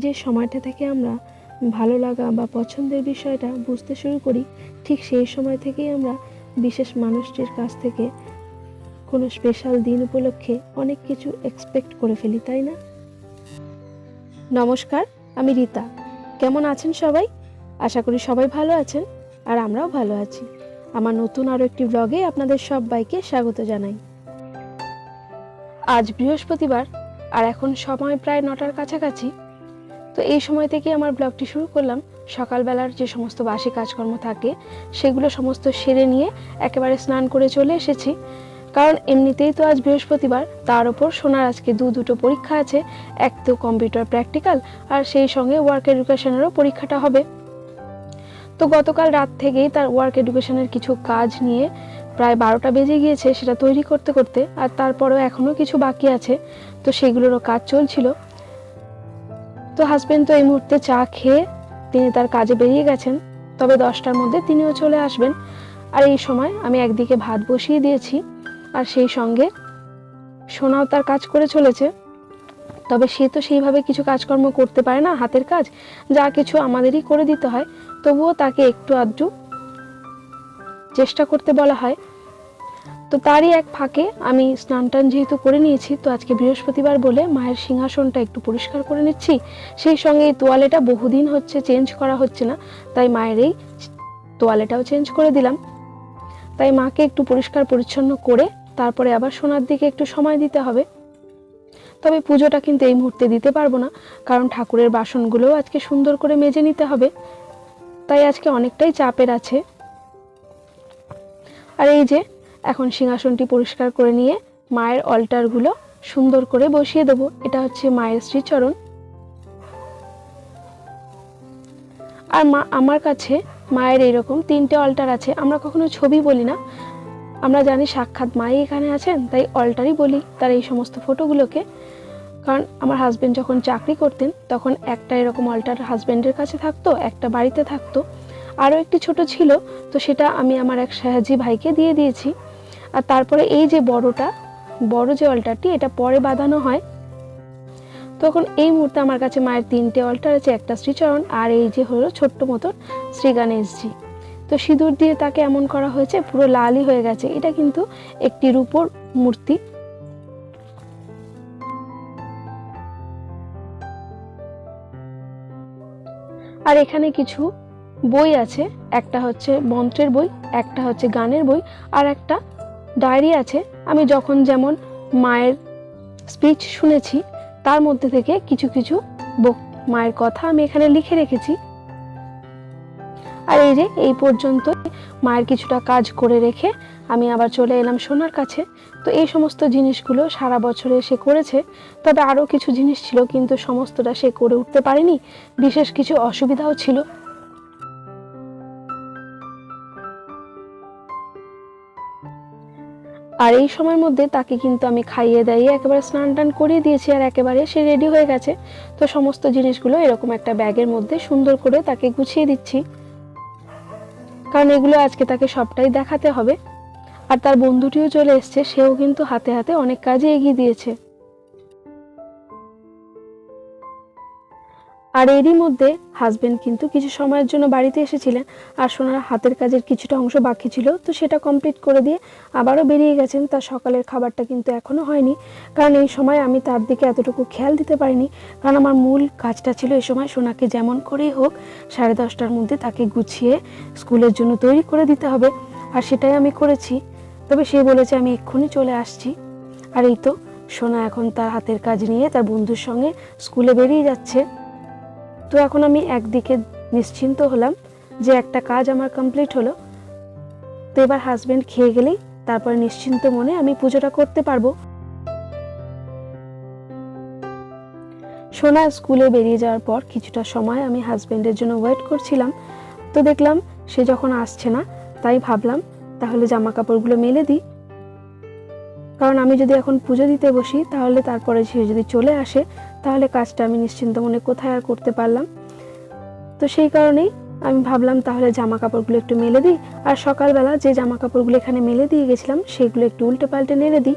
যে সময়টা থেকে আমরা ভালো লাগা বা পছন্দের বিষয়টা বুঝতে শুরু করি, ঠিক সেই সময় থেকেই আমরা বিশেষ মানুষটির কাছ থেকে কোনো স্পেশাল দিন উপলক্ষে অনেক কিছু এক্সপেক্ট করে ফেলি, তাই না? নমস্কার, আমি রীতা। কেমন আছেন সবাই? আশা করি সবাই ভালো আছেন, আর আমরাও ভালো আছি। আমার নতুন আরও একটি ব্লগে আপনাদের সবাইকে স্বাগত জানাই। আজ বৃহস্পতিবার, আর এখন সময় প্রায় নটার কাছাকাছি। তো এই সময় থেকে আমার ব্লগটি শুরু করলাম। সকালবেলার যে সমস্ত বাসি কাজকর্ম থাকে, সেগুলো সমস্ত সেরে নিয়ে একেবারে স্নান করে চলে এসেছি। কারণ এমনিতেই তো আজ বৃহস্পতিবার, তার ওপর সোনার আজকে দু দুটো পরীক্ষা আছে, এক তো কম্পিউটার প্র্যাকটিক্যাল আর সেই সঙ্গে ওয়ার্ক এডুকেশনেরও পরীক্ষাটা হবে। তো গতকাল রাত থেকেই তার ওয়ার্ক এডুকেশনের কিছু কাজ নিয়ে প্রায় বারোটা বেজে গিয়েছে, সেটা তৈরি করতে করতে, আর তারপরেও এখনও কিছু বাকি আছে। তো সেগুলোরও কাজ চলছিল। তো হাজবেন্ড তো এই মুহূর্তে চা খেয়ে তিনি তার কাজে বেরিয়ে গেছেন। তবে দশটার মধ্যে তিনিও চলে আসবেন। আর এই সময় আমি একদিকে ভাত বসিয়ে দিয়েছি, আর সেই সঙ্গে সোনাও তার কাজ করে চলেছে। তবে সে তো সেইভাবে কিছু কাজকর্ম করতে পারে না হাতের কাজ। যা কিছু আমাদেরই করে দিতে হয়, তবুও তাকে একটু আধটু চেষ্টা করতে বলা হয়। তো তারই এক ফাঁকে আমি স্নান টান যেহেতু করে নিয়েছি, তো আজকে বৃহস্পতিবার বলে মায়ের সিংহাসনটা একটু পরিষ্কার করে নিচ্ছি। সেই সঙ্গে এই তোয়ালেটা বহুদিন হচ্ছে চেঞ্জ করা হচ্ছে না, তাই মায়ের এই তোয়ালেটাও চেঞ্জ করে দিলাম। তাই মাকে একটু পরিষ্কার পরিচ্ছন্ন করে তারপরে আবার সোনার দিকে একটু সময় দিতে হবে। তবে পুজোটা কিন্তু এই মুহূর্তে দিতে পারব না, কারণ ঠাকুরের বাসনগুলোও আজকে সুন্দর করে মেজে নিতে হবে। তাই আজকে অনেকটাই চাপের আছে। আর এই যে এখন সিংহাসনটি পরিষ্কার করে নিয়ে মায়ের অল্টারগুলো সুন্দর করে বসিয়ে দেবো। এটা হচ্ছে মায়ের শ্রীচরণ। আর মা, আমার কাছে মায়ের এরকম তিনটে অল্টার আছে। আমরা কখনো ছবি বলি না। আমরা জানি সাক্ষাৎ মাই এখানে আছেন, তাই অল্টারই বলি তার এই সমস্ত ফটোগুলোকে। কারণ আমার হাজবেন্ড যখন চাকরি করতেন, তখন একটা এরকম অল্টার হাজবেন্ডের কাছে থাকতো, একটা বাড়িতে থাকতো। আরও একটি ছোট ছিল, তো সেটা আমি আমার এক সাহাজি ভাইকে দিয়ে দিয়েছি। আর তারপরে এই যে বড়টা, বড় যে অল্টারটি, এটা পরে বাঁধানো হয়। তখন এই মুহূর্তে আমার কাছে মায়ের তিনটে অল্টার আছে, একটা শ্রীচরণ আর এই যে হলো ছোট্ট মতন শ্রী গণেশজি। তো সিঁদুর দিয়ে তাকে এমন করা হয়েছে, পুরো লালই হয়ে গেছে। এটা কিন্তু একটি রূপোর মূর্তি। আর এখানে কিছু বই আছে, একটা হচ্ছে মন্ত্রের বই, একটা হচ্ছে গানের বই, আর একটা ডায়েরি আছে, আমি যখন যেমন মায়ের স্পিচ শুনেছি, তার মধ্যে থেকে কিছু কিছু মায়ের কথা আমি এখানে লিখে রেখেছি। আর এই যে, এই পর্যন্ত মায়ের কিছুটা কাজ করে রেখে আমি আবার চলে এলাম সোনার কাছে। তো এই সমস্ত জিনিসগুলো সারা বছরে সে করেছে, তবে আরও কিছু জিনিস ছিল, কিন্তু সমস্তটা সে করে উঠতে পারেনি। বিশেষ কিছু অসুবিধাও ছিল। আর এই সময়ের মধ্যে তাকে কিন্তু আমি খাইয়ে দাইয়ে একেবারে স্নান টান করিয়ে দিয়েছি আর একেবারে সে রেডি হয়ে গেছে। তো সমস্ত জিনিসগুলো এরকম একটা ব্যাগের মধ্যে সুন্দর করে তাকে গুছিয়ে দিচ্ছি। কারণ এগুলো আজকে তাকে সবটাই দেখাতে হবে। আর তার বন্ধুটিও চলে এসছে, সেও কিন্তু হাতে হাতে অনেক কাজে এগিয়ে দিয়েছে। আর এরই মধ্যে হাজবেন্ড কিন্তু কিছু সময়ের জন্য বাড়িতে এসেছিলেন আর সোনার হাতের কাজের কিছুটা অংশ বাকি ছিল, তো সেটা কমপ্লিট করে দিয়ে আবারও বেরিয়ে গেছেন। তার সকালের খাবারটা কিন্তু এখনও হয়নি। কারণ এই সময় আমি তার দিকে এতটুকু খেয়াল দিতে পারিনি। কারণ আমার মূল কাজটা ছিল এই সময় সোনাকে যেমন করেই হোক সাড়ে দশটার মধ্যে তাকে গুছিয়ে স্কুলের জন্য তৈরি করে দিতে হবে। আর সেটাই আমি করেছি। তবে সে বলেছে, আমি এক্ষুনি চলে আসছি। আর এই তো সোনা এখন তার হাতের কাজ নিয়ে তার বন্ধুর সঙ্গে স্কুলে বেরিয়ে যাচ্ছে। তো এখন আমি একদিকে নিশ্চিন্ত হলাম যে একটা কাজ আমার কমপ্লিট হলো। তো এবার হাজবেন্ড খেয়ে গেলেই তারপরে নিশ্চিন্ত মনে আমি পুজোটা করতে পারব। সোনা স্কুলে বেরিয়ে যাওয়ার পর কিছুটা সময় আমি হাজবেন্ডের জন্য ওয়েট করছিলাম। তো দেখলাম সে যখন আসছে না, তাই ভাবলাম তাহলে জামা কাপড়গুলো মেলে দিই। কারণ আমি যদি এখন পুজো দিতে বসি, তাহলে তারপরে সে যদি চলে আসে তাহলে কাজটা আমি নিশ্চিন্ত মনে কোথায় আর করতে পারলাম। তো সেই কারণেই আমি ভাবলাম তাহলে জামা কাপড়গুলো একটু মেলে দিই। আর সকালবেলা যে জামা কাপড়গুলো এখানে মেলে দিয়ে গেছিলাম, সেগুলো একটু উল্টে পাল্টে নেড়ে দিই।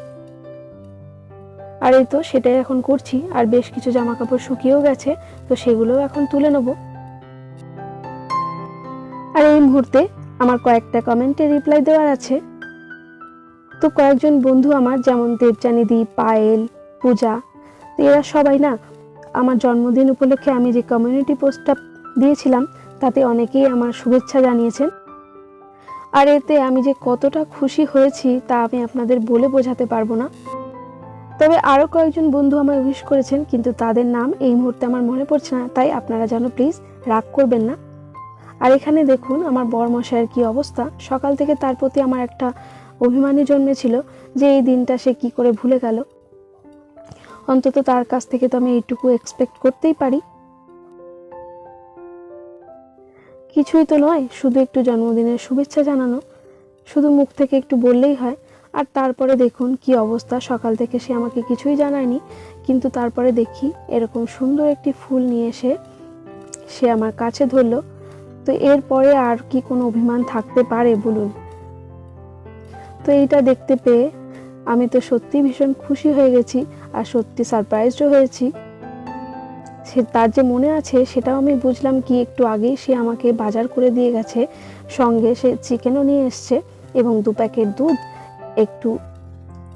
আর এই তো সেটাই এখন করছি। আর বেশ কিছু জামা কাপড় শুকিয়েও গেছে, তো সেগুলোও এখন তুলে নেব। আর এই মুহূর্তে আমার কয়েকটা কমেন্টে রিপ্লাই দেওয়ার আছে। তো কয়েকজন বন্ধু আমার, যেমন দেবজানিদি পায়েল, পূজা তো এরা সবাই না, আমার জন্মদিন উপলক্ষে আমি যে কমিউনিটি পোস্টটা দিয়েছিলাম, তাতে অনেকেই আমার শুভেচ্ছা জানিয়েছেন। আর এতে আমি যে কতটা খুশি হয়েছি, তা আমি আপনাদের বলে বোঝাতে পারব না। তবে আরও কয়েকজন বন্ধু আমায় উইশ করেছেন, কিন্তু তাদের নাম এই মুহূর্তে আমার মনে পড়ছে না, তাই আপনারা যেন প্লিজ রাগ করবেন না। আর এখানে দেখুন, আমার বরমশাইয়ের কি অবস্থা। সকাল থেকে তার প্রতি আমার একটা অভিমানী জন্মেছিল যে এই দিনটা সে কি করে ভুলে গেল। অন্তত তার কাছ থেকে তো আমি এইটুকু এক্সপেক্ট করতেই পারি। কিছুই তো নয়, শুধু একটু জন্মদিনের শুভেচ্ছা জানানো। শুধু মুখ থেকে একটু বললেই হয়, আর তারপরে দেখুন কি অবস্থা। সকাল থেকে সে আমাকে কিছুই জানায়নি, কিন্তু তারপরে দেখি এরকম সুন্দর একটি ফুল নিয়ে এসে সে আমার কাছে ধরলো। তো এরপরে আর কি কোনো অভিমান থাকতে পারে বলুন? তো এইটা দেখতে পেয়ে আমি তো সত্যি ভীষণ খুশি হয়ে গেছি। আর সত্যি সারপ্রাইজও হয়েছি। সে তার যে মনে আছে সেটাও আমি বুঝলাম কি একটু আগেই সে আমাকে বাজার করে দিয়ে গেছে। সঙ্গে সে চিকেনও নিয়ে এসছে এবং দু প্যাকেট দুধ, একটু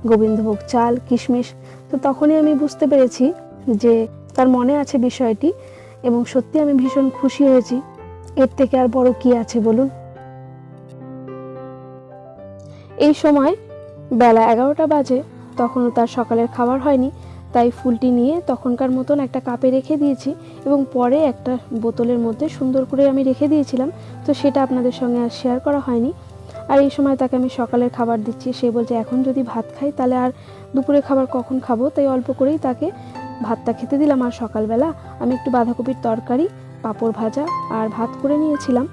গোবিন্দভোগ চাল, কিশমিশ। তো তখনই আমি বুঝতে পেরেছি যে তার মনে আছে বিষয়টি এবং সত্যি আমি ভীষণ খুশি হয়েছি। এর থেকে আর বড় কি আছে বলুন? এই সময় বেলা এগারোটা বাজে তখনও তার সকালের খাবার হয়নি, তাই ফুলটি নিয়ে তখনকার মতন একটা কাপে রেখে দিয়েছি এবং পরে একটা বোতলের মধ্যে সুন্দর করে আমি রেখে দিয়েছিলাম, তো সেটা আপনাদের সঙ্গে আর শেয়ার করা হয়নি। আর এই সময় তাকে আমি সকালের খাবার দিচ্ছি, সে বলছে, এখন যদি ভাত খাই, তাহলে আর দুপুরে খাবার কখন খাব? তাই অল্প করেই তাকে ভাতটা খেতে দিলাম। আর সকালবেলা আমি একটু বাঁধাকপির তরকারি, পাঁপড় ভাজা আর ভাত করে নিয়েছিলাম।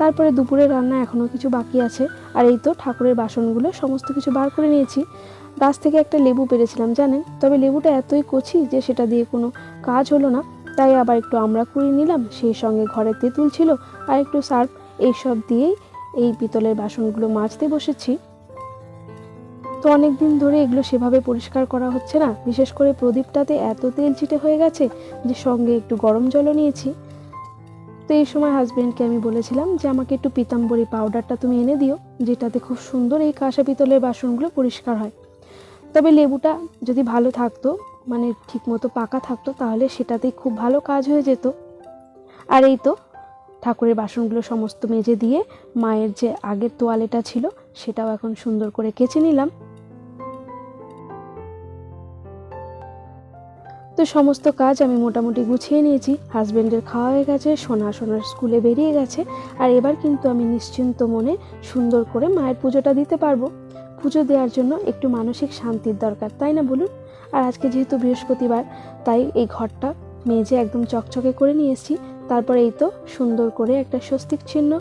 তারপরে দুপুরে রান্না এখনও কিছু বাকি আছে। আর এই তো ঠাকুরের বাসনগুলো, সমস্ত কিছু বার করে নিয়েছি। গাছ থেকে একটা লেবু পেরেছিলাম, জানেন? তবে লেবুটা এতই কচি যে সেটা দিয়ে কোনো কাজ হলো না। তাই আবার একটু আমরা কুড়িয়ে নিলাম, সেই সঙ্গে ঘরে তেঁতুল ছিল আর একটু সার্ফ। এইসব দিয়েই এই পিতলের বাসনগুলো মাজতে বসেছি। তো অনেক দিন ধরে এগুলো সেভাবে পরিষ্কার করা হচ্ছে না। বিশেষ করে প্রদীপটাতে এত তেল ছিটে হয়ে গেছে যে সঙ্গে একটু গরম জলও নিয়েছি। তো এই সময় হাজবেন্ডকে আমি বলেছিলাম যে, আমাকে একটু পিতাম্বরী পাউডারটা তুমি এনে দিও, যেটাতে খুব সুন্দর এই কাঁসা পিতলের বাসনগুলো পরিষ্কার হয়। তবে লেবুটা যদি ভালো থাকতো মানে ঠিকমতো পাকা থাকতো, তাহলে সেটাতেই খুব ভালো কাজ হয়ে যেত। আর এই তো, ঠাকুরের বাসনগুলো সমস্ত মেজে দিয়ে, মায়ের যে আগের তোয়ালেটা ছিল, সেটাও এখন সুন্দর করে কেচে নিলাম। তো সমস্ত কাজ আমি মোটামুটি গুছিয়ে নিয়েছি। হাজব্যান্ডের খাওয়া হয়ে গেছে, সোনা সোনার স্কুলে বেরিয়ে গেছে। আর এবার কিন্তু আমি নিশ্চিন্ত মনে সুন্দর করে মায়ের পুজোটা দিতে পারব। পুজো দেওয়ার জন্য একটু মানসিক শান্তির দরকার, তাই না বলুন? আর আজকে যেহেতু বৃহস্পতিবার, তাই এই ঘরটা মেজে একদম চকচকে করে নিয়ে এসেছি। তারপরে এই তো সুন্দর করে একটা স্বস্তিক চিহ্ন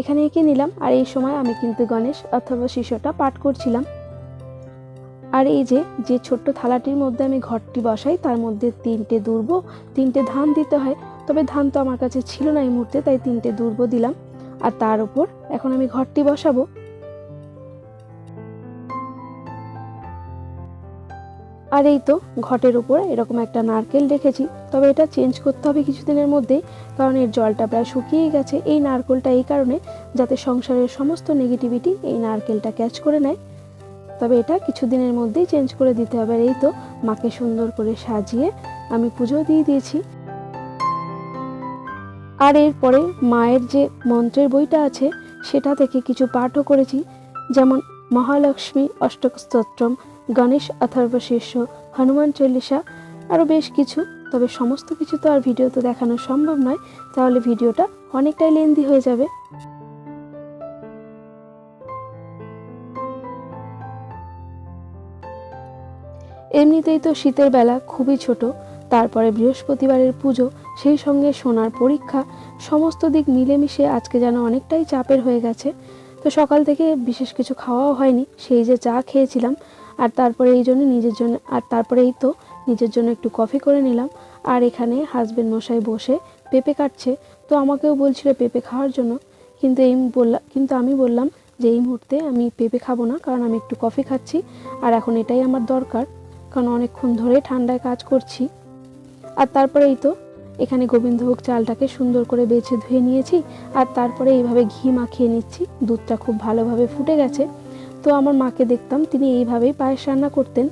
এখানে এঁকে নিলাম। আর এই সময় আমি কিন্তু গণেশ অথবা শিষ্যটা পাঠ করছিলাম। আর এই যে যে ছোট্ট থালাটির মধ্যে আমি ঘরটি বসাই, তার মধ্যে তিনটে দুর্ব, তিনটে ধান দিতে হয়। তবে ধান তো আমার কাছে ছিল না এই মুহূর্তে, তাই তিনটে দুর্ব দিলাম। আর তার উপর এখন আমি ঘরটি বসাবো। আর এই তো, ঘটের উপর এরকম একটা নারকেল রেখেছি। তবে এটা চেঞ্জ করতে হবে কিছুদিনের মধ্যে, কারণ এর জলটা প্রায় শুকিয়ে গেছে। এই নারকেলটা এই কারণে, যাতে সংসারের সমস্ত নেগেটিভিটি এই নারকেলটা ক্যাচ করে নেয়। তবে এটা কিছুদিনের মধ্যেই চেঞ্জ করে দিতে হবে আর এই তো মাকে সুন্দর করে সাজিয়ে আমি পুজো দিয়ে দিয়েছি। আর এরপরে মায়ের যে মন্ত্রের বইটা আছে, সেটা থেকে কিছু পাঠও করেছি, যেমন মহালক্ষ্মী অষ্টক স্তোত্রম গণেশ অথর্বশীর্ষ, হনুমান চল্লিশা, আরও বেশ কিছু। তবে সমস্ত কিছু তো আর ভিডিওতে দেখানো সম্ভব নয়, তাহলে ভিডিওটা অনেকটাই লেন্দি হয়ে যাবে। এমনিতেই তো শীতের বেলা খুবই ছোট, তারপরে বৃহস্পতিবারের পুজো, সেই সঙ্গে সোনার পরীক্ষা, সমস্ত দিক মিলেমিশে আজকে যেন অনেকটাই চাপের হয়ে গেছে। তো সকাল থেকে বিশেষ কিছু খাওয়াও হয়নি, সেই যে চা খেয়েছিলাম, আর তারপরে এই জন্য নিজের জন্য, আর তারপরে এই তো নিজের জন্য একটু কফি করে নিলাম। আর এখানে হাজবেন্ড মশাই বসে পেঁপে কাটছে, তো আমাকেও বলছিল পেঁপে খাওয়ার জন্য। কিন্তু এই বললাম কিন্তু আমি বললাম যে এই মুহূর্তে আমি পেঁপে খাব না, কারণ আমি একটু কফি খাচ্ছি, আর এখন এটাই আমার দরকার। কারণ অনেকক্ষণ ধরে ঠান্ডায় কাজ করছি। আর তারপরে এই তো এখানে গোবিন্দভোগ চালটাকে সুন্দর করে বেছে ধুয়ে নিয়েছি, আর তারপরে এইভাবে ঘি মাখিয়ে নিচ্ছি। দুধটা খুব ভালোভাবে ফুটে গেছে। তো আমার মাকে দেখতাম তিনি এইভাবেই পায়েস রান্না করতেন।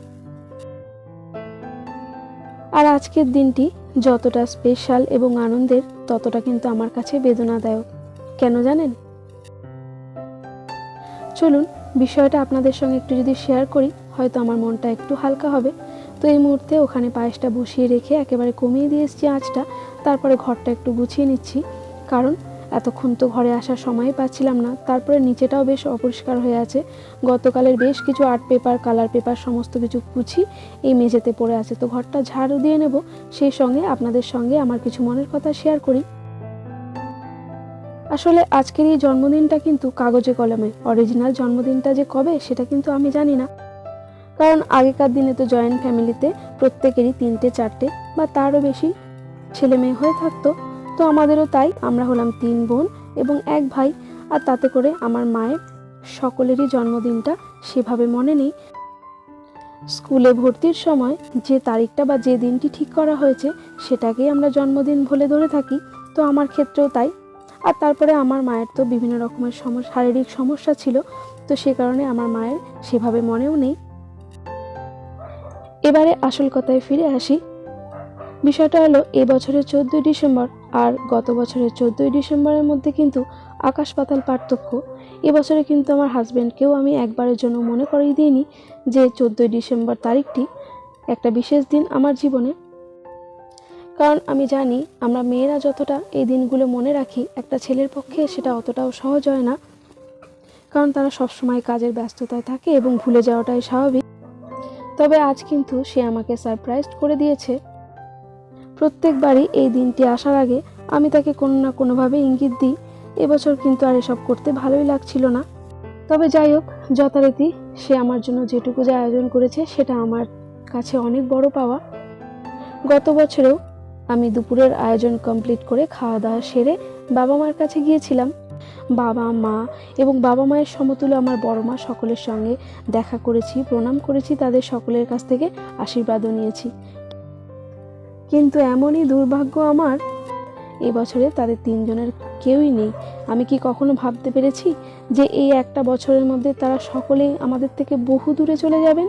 আর আজকের দিনটি যতটা স্পেশাল এবং আনন্দের, ততটা কিন্তু আমার কাছে বেদনাদায়ক। কেন জানেন? চলুন, বিষয়টা আপনাদের সঙ্গে একটু যদি শেয়ার করি হয়তো আমার মনটা একটু হালকা হবে। তো এই মুহূর্তে ওখানে পায়েসটা বসিয়ে রেখে একেবারে কমিয়ে দিয়ে এসেছি আঁচটা। তারপরে ঘরটা একটু গুছিয়ে নিচ্ছি। কারণ এতক্ষণ তো ঘরে আসার সময়ই পাচ্ছিলাম না। তারপরে নিচেটাও বেশ অপরিষ্কার হয়ে আছে। গতকালের বেশ কিছু আর্ট পেপার, কালার পেপার, সমস্ত কিছু কুচি এই মেঝেতে পড়ে আছে। তো ঘরটা ঝাড়ু দিয়ে নেব। সেই সঙ্গে আপনাদের সঙ্গে আমার কিছু মনের কথা শেয়ার করি। আসলে আজকের এই জন্মদিনটা কিন্তু কাগজে কলমে। অরিজিনাল জন্মদিনটা যে কবে, সেটা কিন্তু আমি জানি না। কারণ আগেকার দিনে তো জয়েন্ট ফ্যামিলিতে প্রত্যেকেরই তিনটে, চারটে বা তারও বেশি ছেলে মেয়ে হয়ে থাকতো। তো আমাদেরও তাই, আমরা হলাম তিন বোন এবং এক ভাই আর তাতে করে আমার মায়ের সকলেরই জন্মদিনটা সেভাবে মনে নেই। স্কুলে ভর্তির সময় যে তারিখটা বা যে দিনটি ঠিক করা হয়েছে সেটাকেই আমরা জন্মদিন বলে ধরে থাকি। তো আমার ক্ষেত্রেও তাই। আর তারপরে আমার মায়ের তো বিভিন্ন রকমের সমস্যা শারীরিক সমস্যা ছিল, তো সে কারণে আমার মায়ের সেভাবে মনেও নেই। এবারে আসল কথায় ফিরে আসি। বিষয়টা হলো, এ বছরের চোদ্দোই ডিসেম্বর আর গত বছরের চোদ্দোই ডিসেম্বরের মধ্যে কিন্তু আকাশ পাতাল পার্থক্য। এবছরে কিন্তু আমার হাজব্যান্ডকেও আমি একবারের জন্য মনে করিয়ে দিইনি যে চোদ্দোই ডিসেম্বর তারিখটি একটা বিশেষ দিন আমার জীবনে। কারণ আমি জানি, আমরা মেয়েরা যতটা এই দিনগুলো মনে রাখি, একটা ছেলের পক্ষে সেটা অতটাও সহজ হয় না। কারণ তারা সবসময় কাজের ব্যস্ততায় থাকে এবং ভুলে যাওয়াটাই স্বাভাবিক। তবে আজ কিন্তু সে আমাকে সারপ্রাইজ করে দিয়েছে। প্রত্যেকবারই এই দিনটি আসার আগে আমি তাকে কোনো না কোনোভাবে ইঙ্গিত দিই। এবছর কিন্তু আর এসব করতে ভালোই লাগছিল না। তবে যাই হোক, যথারীতি সে আমার জন্য যেটুকু যে আয়োজন করেছে সেটা আমার কাছে অনেক বড় পাওয়া। গত বছরেও আমি দুপুরের আয়োজন কমপ্লিট করে খাওয়া দাওয়া সেরে বাবা মার কাছে গিয়েছিলাম। বাবা, মা এবং বাবা মায়ের সমতুল্য আমার বড় মা সকলের সঙ্গে দেখা করেছি, প্রণাম করেছি, তাদের সকলের কাছ থেকে আশীর্বাদও নিয়েছি। কিন্তু এমনই দুর্ভাগ্য আমার এবছরে তাদের তিনজনের কেউই নেই। আমি কি কখনো ভাবতে পেরেছি যে এই একটা বছরের মধ্যে তারা সকলেই আমাদের থেকে বহু দূরে চলে যাবেন?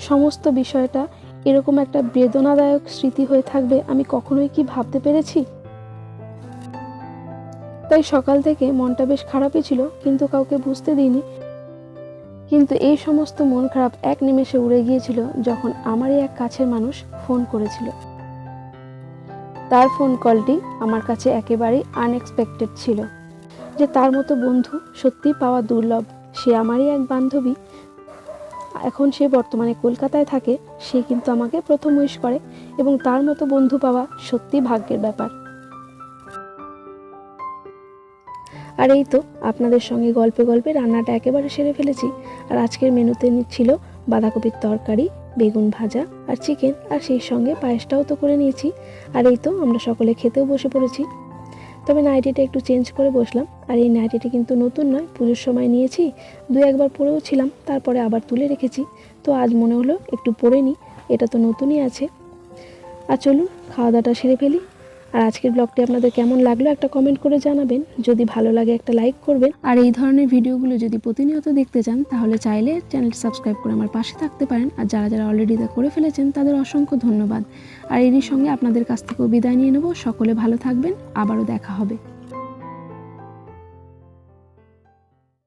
সমস্ত বিষয়টা এরকম একটা বেদনাদায়ক স্মৃতি হয়ে থাকবে, আমি কখনোই কি ভাবতে পেরেছি? তাই সকাল থেকে মনটা বেশ খারাপই ছিল, কিন্তু কাউকে বুঝতে দিইনি। কিন্তু এই সমস্ত মন খারাপ এক নিমেষে উড়ে গিয়েছিল যখন আমারই এক কাছের মানুষ ফোন করেছিল। তার ফোন কলটি আমার কাছে একেবারেই আনএক্সপেক্টেড ছিল। যে তার মতো বন্ধু সত্যি পাওয়া দুর্লভ। সে আমারই এক বান্ধবী। এখন সে বর্তমানে কলকাতায় থাকে, সে কিন্তু আমাকে প্রথম উইশ করে এবং তার মতো বন্ধু পাওয়া সত্যি ভাগ্যের ব্যাপার। আর এই তো আপনাদের সঙ্গে গল্পে গল্পে রান্নাটা একেবারে সেরে ফেলেছি। আর আজকের মেনুতে ছিল বাঁধাকপির তরকারি, বেগুন ভাজা আর চিকেন, আর সেই সঙ্গে পায়েসটাও তো করে নিয়েছি। আর এই তো আমরা সকলে খেতেও বসে পড়েছি। তবে নাইটিটা একটু চেঞ্জ করে বসলাম। আর এই নাইটিটি কিন্তু নতুন নয়, পুজোর সময় নিয়েছি। দু একবার পরেও ছিলাম, তারপরে আবার তুলে রেখেছি। তো আজ মনে হলো একটু পরে নিই, এটা তো নতুনই আছে। আর চলুন, খাওয়া দাওয়াটা সেরে ফেলি। আর আজকের ব্লগটি আপনাদের কেমন লাগল একটা কমেন্ট করে জানাবেন। যদি ভালো লাগে একটা লাইক করবেন। আর এই ধরনের ভিডিওগুলো যদি প্রতিনিয়ত দেখতে চান, তাহলে চাইলে চ্যানেলটি সাবস্ক্রাইব করে আমার পাশে থাকতে পারেন। আর যারা যারা অলরেডি তা করে ফেলেছেন, তাদের অসংখ্য ধন্যবাদ। আর এরই সঙ্গে আপনাদের কাছ থেকেও বিদায় নিয়ে নেব। সকলে ভালো থাকবেন। আবারও দেখা হবে।